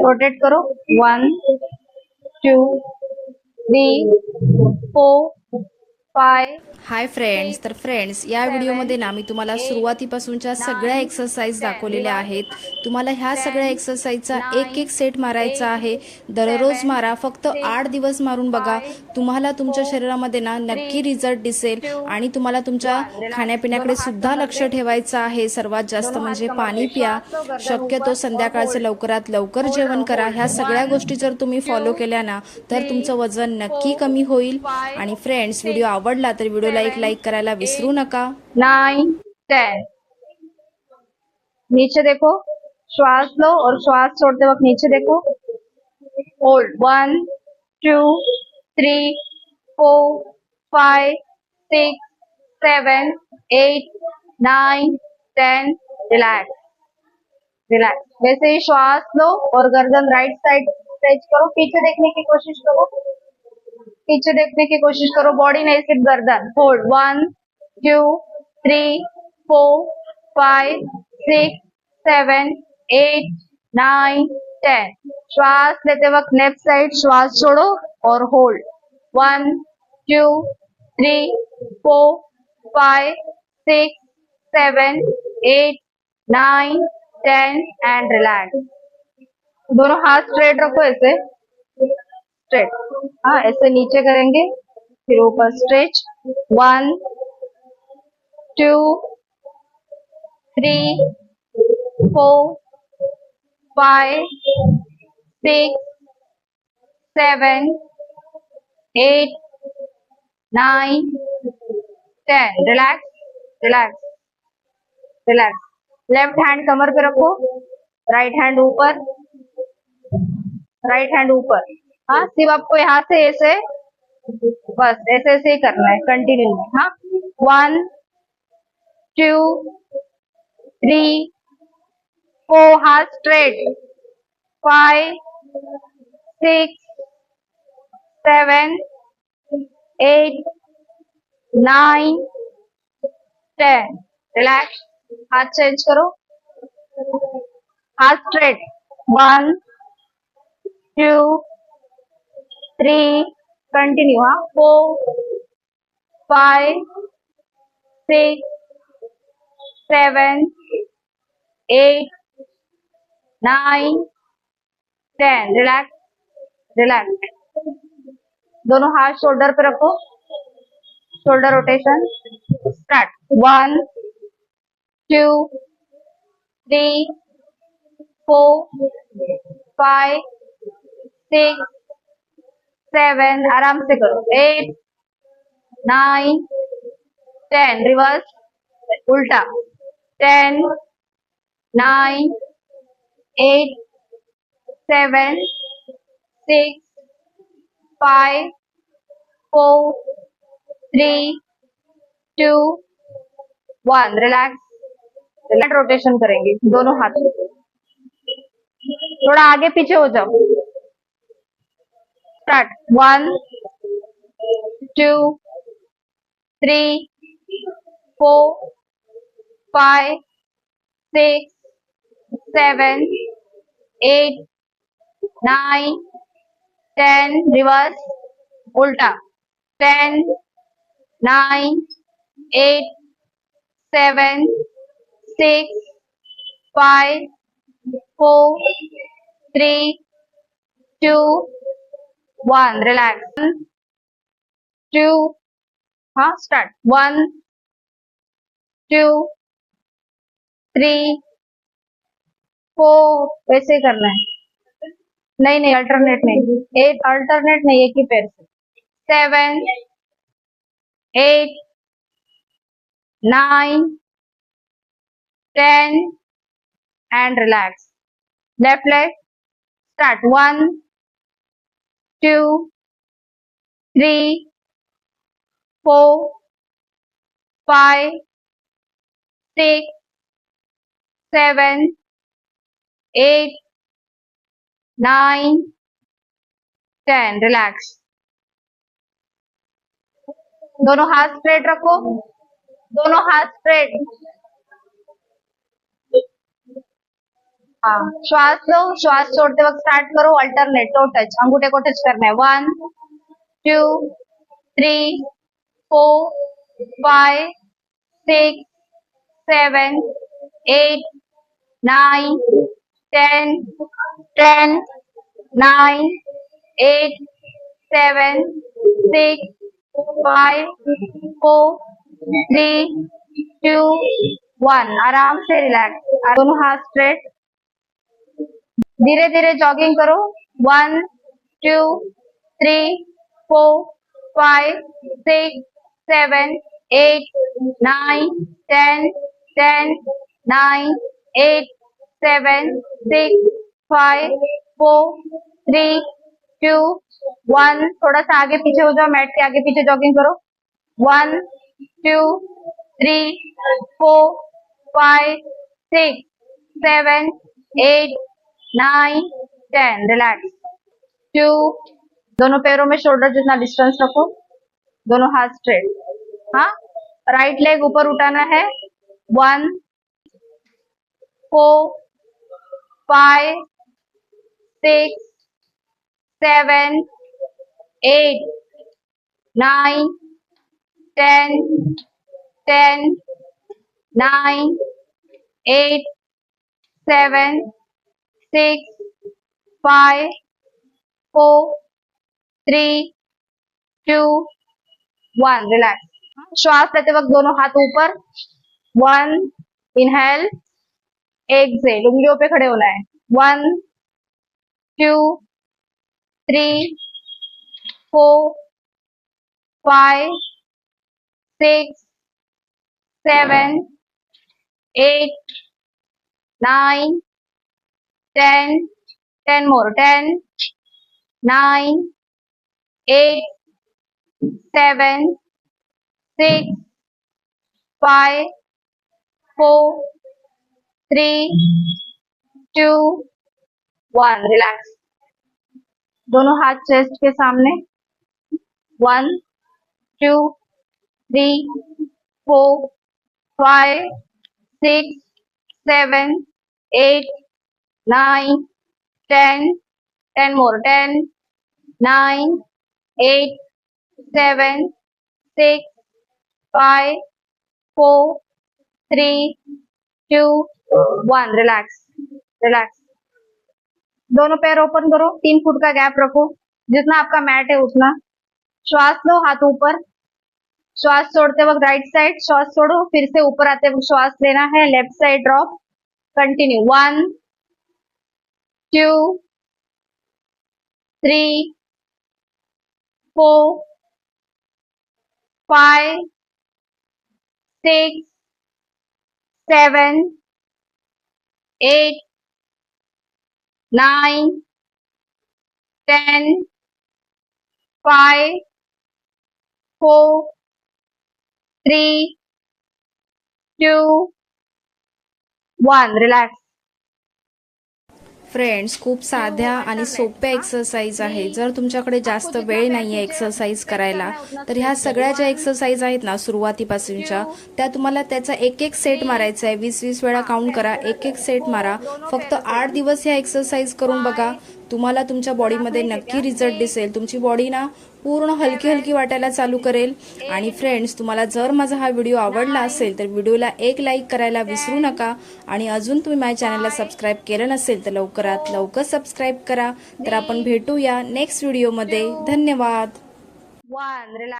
Rotate करो. One two three four five hi friends तर friends या व्हिडिओमध्ये ना मी तुम्हाला सुरुवातीपासूनच्या सगळ्या एक्सरसाइज दाखवलेल्या आहेत. तुम्हाला ह्या सगळ्या एक्सरसाइजचा एक एक सेट मारायचा आहे. दररोज मारा. फक्त आठ दिवस मारून बघा. तुम्हाला तुमच्या शरीरामध्ये ना नक्की रिझल्ट दिसेल. आणि तुम्हाला तुमच्या खाण्यापिण्याकडे सुद्धा लक्ष ठेवायचं आहे. सर्वात जास्त म्हणजे पाणी प्या. शक्यतो संध्याकाळचं लवकरात लवकर जेवण करा. ह्या सगळ्या गोष्टी जर तुम्ही फॉलो केल्या ना तर तुमचं वजन नक्की कमी होईल. आणि फ्रेंड्स व्हिडिओ आवडला तर व्हिडिओला एक लाईक करायला विसरू नका. नाइन टेन नीचे देखो श्वास लो और श्वास छोड़ते वक्त नीचे देखो. Hold one two three four five six seven eight nine ten relax relax वैसे ही श्वास लो और गर्दन राइट साइड स्ट्रेच करो. पीछे देखने की कोशिश करो. पीछे देखने की कोशिश करो बॉडी नहीं, सिर्फ़ गर्दन। Hold one two three four five six seven eight nine ten श्वास लेते वक्त लेफ़्ट साइड श्वास छोड़ो और hold one two three four five six seven eight nine ten and relax दोनों हाथ स्ट्रेट रखो ऐसे। स्ट्रेट हाँ ऐसे नीचे करेंगे, फिर ऊपर stretch. One, two, three, four, five, six, seven, eight, nine, ten. Relax relax relax. Left hand कमर पे रखो, राइट हैंड ऊपर, राइट हैंड ऊपर। हाँ सिर्फ़ आपको यहाँ से ऐसे, बस, ऐसे ऐसे ही करना है कंटिन्यू में हाँ। वन टू थ्री फोर हाथ straight five six seven eight nine ten relax हाथ चेंज करो। हाथ straight one two three continue हाँ four five six seven eight nine ten relax relax दोनों हाथ शोल्डर पे रखो. Shoulder rotation start one two three four five six seven आराम से करो। एट नाइन टेन रिवर्स उल्टा। Ten nine eight seven six five four three two one relax relax rotation करेंगे। दोनों हाथ थोड़ा आगे पीछे हो जाओ। start. One, two, three, four, five, six, seven, eight, nine, ten. Reverse. Ulta. Ten, nine, eight, seven, six, five, four, three, two. One relax two हाँ start one two three four ऐसे करना है। नहीं नहीं अल्टरनेट नहीं। Eight alternate नहीं, एक ही पैर से। Seven eight nine ten and relax left leg start one two three four five six seven eight nine ten relax दोनों हाथ स्ट्रेट रखो। दोनों हाथ स्ट्रेट श्वास लो, श्वास छोड़ते वक्त स्टार्ट करो अल्टरनेट टो टच अंगूठे को टच करना है। One two three four five six seven eight nine ten ten nine eight seven six five four three two one आराम से रिलैक्स दोनों हाथ स्ट्रेट धीरे धीरे जॉगिंग करो. One two three four five six seven eight nine ten ten nine eight seven six five four three two one थोड़ा सा आगे पीछे हो जाओ, मैट के आगे पीछे जॉगिंग करो. One two three four five six seven eight nine ten relax two दोनों पैरों में शोल्डर जितना डिस्टेंस रखो, दोनों हाथ स्ट्रेट हाँ? राइट लेग ऊपर उठाना है. One four five six seven eight nine ten ten nine eight seven six, five, four, three, two, one, relax. श्वास लेते वक्त दोनों हाथ ऊपर। वन, इनहेल एक्सेल उंगलियों पे खड़े होना है। One, two, three, four, five, six, seven, eight, nine ten ten more ten nine eight seven six five four three two one relax दोनों हाथ चेस्ट के सामने. One two three four five six seven eight nine ten ten more ten nine eight seven six five four three two one relax relax दोनों पैर open करो, तीन foot का gap रखो। जितना आपका मैट है उतना। श्वास लो हाथ ऊपर। श्वास छोड़ते वक्त राइट साइड श्वास छोड़ो, फिर से ऊपर आते वक्त श्वास लेना है left side drop continue one two, three, four, five, six, seven, eight, nine, ten, five, four, three, two, one. Relax. Friends खूप साध्या आणि सोप्या एक्सरसाइज आहे जर तुमच्याकडे जास्त वेळ नाही आहे एक्सरसाइज करायला तर ह्या सगळ्या ज्या एक्सरसाइज आहेत ना सुरुवातीपासूनच्या त्या तुम्हाला त्याचा एक एक सेट मारायचा आहे. वीस वीस वेळा काउंट करा एक एक सेट मारा. फक्त आठ दिवस ह्या एक्सरसाइज करून बघा. तुम्हाला तुमच्या बॉडीमध्ये नक्की रिझल्ट दिसेल. तुमची बॉडी ना पूर्ण हलकी हलकी वाटायला चालू करेल. आणि फ्रेंड्स तुम्हाला जर माझा हा व्हिडिओ आवडला असेल तर व्हिडिओला एक लाईक करायला विसरू नका. आणि अजून तुम्ही माझ्या चॅनलला सबस्क्राईब केलं नसेल तर लवकरात लवकर सबस्क्राईब करा. तर आपण भेटूया नेक्स्ट व्हिडिओमध्ये धन्यवाद.